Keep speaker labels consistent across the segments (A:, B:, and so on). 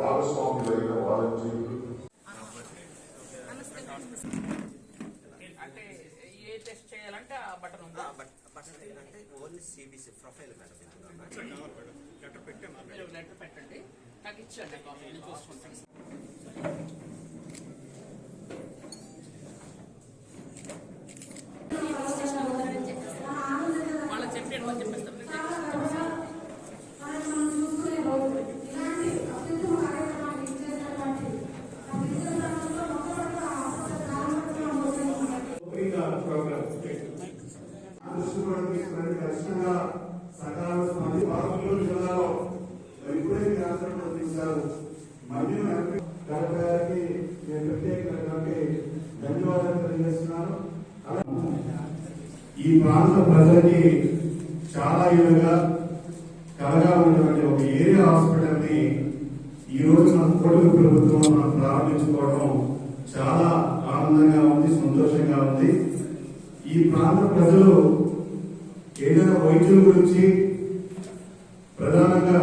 A: భాగస్వాములైన
B: అంటే ఏ టెస్ట్ చేయాలంటే ఆ బటన్ ఉందా
C: బట్ బటన్ ఏంటంటే ఓన్లీ సిబిసి ప్రొఫైల్ మేడం
B: ఒక లెటర్ పెట్టండి నాకు ఇచ్చేయండి కాపీ నేను చూసుకుంటాను
D: నేను ప్రత్యేకంగా ధన్యవాదాలు తెలియజేస్తున్నాను. ఈ ప్రాంత ప్రజలకి చాలా ఏళ్ళుగా కలగా ఉన్నటువంటి ఒక ఏరియా హాస్పిటల్ని ఈ రోజు మన కోటమి ప్రభుత్వం మనం ప్రారంభించుకోవడం చాలా ఆనందంగా ఉంది సంతోషంగా ఉంది. ఈ ప్రాంత ప్రజలు ఏదైనా వైద్యుల గురించి ప్రధానంగా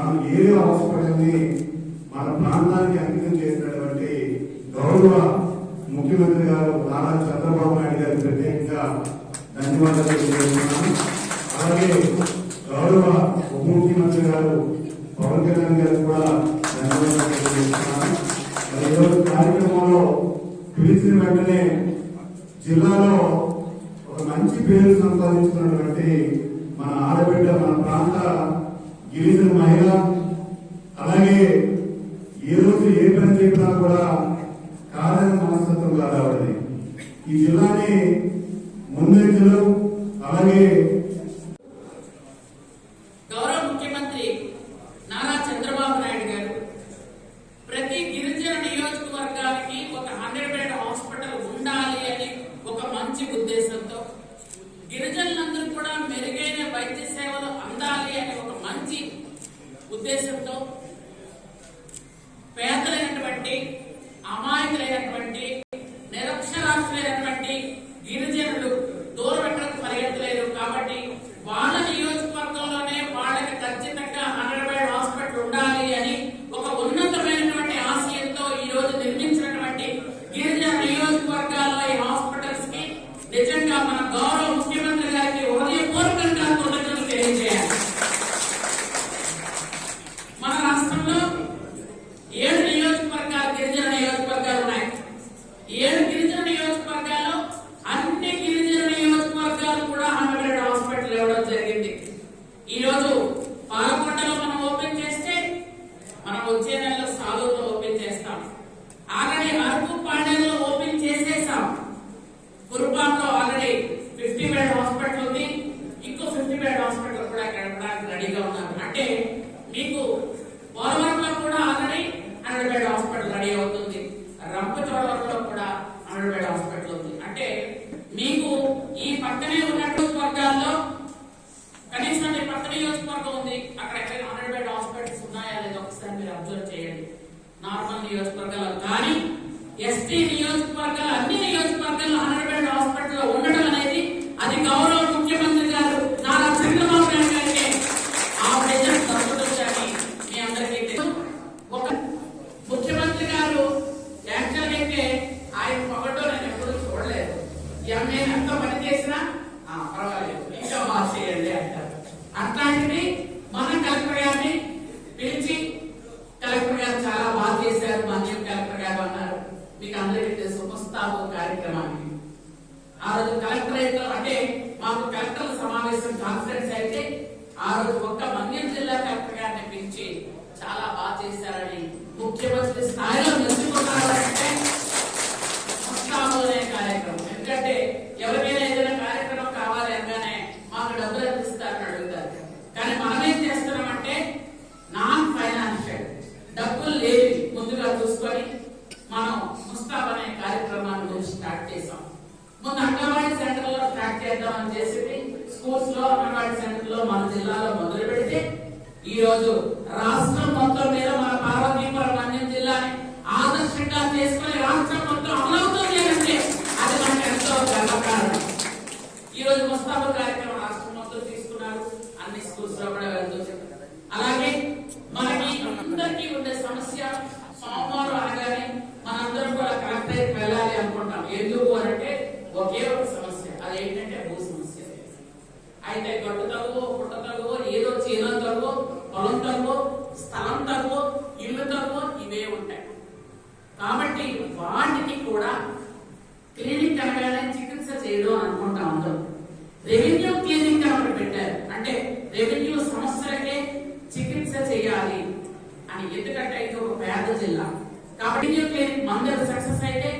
D: మనం ఏరియా హాస్పిటల్ మన ప్రాంతానికి అంకితం చేసినటువంటి గౌరవ ముఖ్యమంత్రి గారు నారా చంద్రబాబు నాయుడు గారు ప్రత్యేకంగా ధన్యవాదాలు తెలియజేస్తున్నాను. అలాగే గౌరవ ఉప ముఖ్యమంత్రి గారు పవన్ కళ్యాణ్ గారు కూడా ధన్యవాదాలు తెలియజేస్తున్నాను. ఈరోజు కార్యక్రమంలో పిలిచిన వెంటనే జిల్లాలో ఒక మంచి పేరు సంపాదించుకున్నటువంటి మన ఆడబిడ్డ మన ప్రాంత గిరిజన మహిళ అలాగే ఏ రోజు ఏ పని చెప్పినా కూడా కాదని మనస్తత్వం కాదు ఈ జిల్లాని ముందంజలు అలాగే
B: గౌరవ ముఖ్యమంత్రి నారా చంద్రబాబు నాయుడు గారు ప్రతి గిరిజన నియోజకవర్గానికి ఒక హండ్రెడ్ బెడ్ హాస్పిటల్ ఉండాలి అని ఒక మంచి ఉద్దేశంతో గిరిజనులందరూ కూడా మెరుగైన వైద్య సేవలు అందాలి అని ఒక మంచి ఉద్దేశంతో పేదలైనటువంటి అమాయకులైనటువంటి నిరక్షరాస్యులైనటువంటి గిరిజనులు దూరం ఎక్కడికి పరిగెత్తలేరు కాబట్టి వాళ్ళ నియోజకవర్గంలోనే వాళ్ళకి ఖచ్చితంగా హండ్రెడ్ బెడ్ హాస్పిటల్ ఉండాలి అని ఒక ఉన్నతమైనటువంటి ఆశయంతో ఈ రోజు నిర్మించినటువంటి గిరిజన నియోజకవర్గాల్లో ఈ హాస్పిటల్స్కి నిజంగా మన గౌరవ ముఖ్యమంత్రి గారికి హృదయపూర్వకంగా కృతజ్ఞతలు తెలియజేయాలి మన రాష్ట్రంలో ఏడు నియోజకవర్గాలు గిరిజన నియోజకవర్గాలు ఉన్నాయి ఏడు గిరిజన నియోజకవర్గాల్లో అన్ని గిరిజన నియోజకవర్గాలు కూడా హండ్రెడ్ హాస్పిటల్ ఇవ్వడం జరిగింది ఈ రోజు పాలకొండలో మనం ఓపెన్ చేస్తే మనం వచ్చే నెలలో సాలూరులో ఓపెన్ చేస్తాం ఆల్రెడీ అరకు పాండ్యంలో ఓపెన్ చేసేసాం కురుపాంలో ఆల్రెడీ ఫిఫ్టీ బెడ్ హాస్పిటల్ ఉంది ఇంకో ఫిఫ్టీ బెడ్ హాస్పిటల్ కూడా గడపడానికి రెడీగా ఉన్నారు అంటే మీకు పోలవరంలో కూడా already hundred bed hospital ready అవుతుంది రంపచోడవరంలో కూడా హండ్రెడ్ బెడ్ హాస్పిటల్ ఉంది అంటే మీకు ఈ పక్కనే ఉన్నటువంటి వర్గాల్లో కనీసం ఈ పక్క నియోజకవర్గం ఉంది అక్కడ ఎక్కడైనా హండ్రెడ్ బెడ్ హాస్పిటల్స్ ఉన్నాయా లేదా ఒకసారి మీరు అబ్జర్వ్ చేయండి నార్మల్ నియోజకవర్గాలు కానీ ఎస్టీ నియోజకవర్గాలు అన్ని నియోజకవర్గాల్లో హండ్రెడ్ బెడ్ హాస్పిటల్ ఉండడం అనేది అది గౌరవ ముఖ్యమంత్రి గారు నారా చంద్రబాబు నాయుడు గారికి ఆ ప్రజలు దక్కుతుందని మీ అందరికీ తెలుసు ఒక ముఖ్యమంత్రి గారు యాక్చువల్ అయితే ఆయన పొగటో నేను ఎప్పుడు చూడలేదు ఎంఏ ఎంత పని చేసినా "ఆ, పర్వాలేదు ఇంకా బాగా చేయండి అంటారు అట్లాంటిది మన కలెక్టర్ గారిని పిలిచి కలెక్టర్ గారు చాలా బాగా చేశారు మాన్యం కలెక్టర్ గారు అన్నారు మీకు అందరికీ తెలుసు ముస్తాబు కార్యక్రమానికి ఆ రోజు కలెక్టరేట్లో అంటే మాకు కలెక్టర్ల సమావేశం కాన్ఫరెన్స్ అయితే ఆ రోజు ఒక్క మన్యం జిల్లా కలెక్టర్ గారిని పిలిచి చాలా బాగా చేశారని ముఖ్యమంత్రి స్థాయిలో మెచ్చుకున్నారు అంటే ముస్తాబు అనే కార్యక్రమం ఎందుకంటే ఎవరికైనా ఏదైనా చేద్దామని చేసి స్కూల్స్లో అంగన్వాడీ సెంటర్లో మన జిల్లాలో మొదలు పెడితే ఈ రోజు రాష్ట్రం మొత్తం మీద మన పార్వతీపురం మన్యం జిల్లాని ఆదర్శంగా చేసుకుని రాష్ట్రం మొత్తం అమలవుతుంది అంటే అది మనకు ఎంతో గర్వకారణం ఈ రోజు ముస్తాబు కార్యక్రమం రాష్ట్రం మొత్తం తీసుకున్నారు. అన్ని స్కూల్స్లో కూడా వెళ్తూ అలాగే మనకి అందరికీ ఉండే సమస్య సోమవారం అనగానే మనందరం కూడా కలెక్టరేట్ వెళ్ళాలి అనుకుంటాం. ఎందుకు అంటే ఒకే ఒక సమస్య అదేంటంటే భూ సమస్య. అయితే గట్టు తగ్గు పుట్ట తగ్గు ఏదో చీరం తగ్గు పొలం తగ్గు స్థలం తగ్గు ఇల్లు తగ్గు ఇవే ఉంటాయి. కాబట్టి వాటికి కూడా క్లినిక్ అనగానే చికిత్స చేయడం అనుకుంటా ఉంటాం. రెవెన్యూ క్లినిక్ అని పెట్టారు. అంటే రెవెన్యూ సమస్యలకే చికిత్స చేయాలి అని. ఎందుకంటే ఇది ఒక పేద జిల్లా. కాబట్టి రెవెన్యూ క్లినిక్ మందరు సక్సెస్ అయితే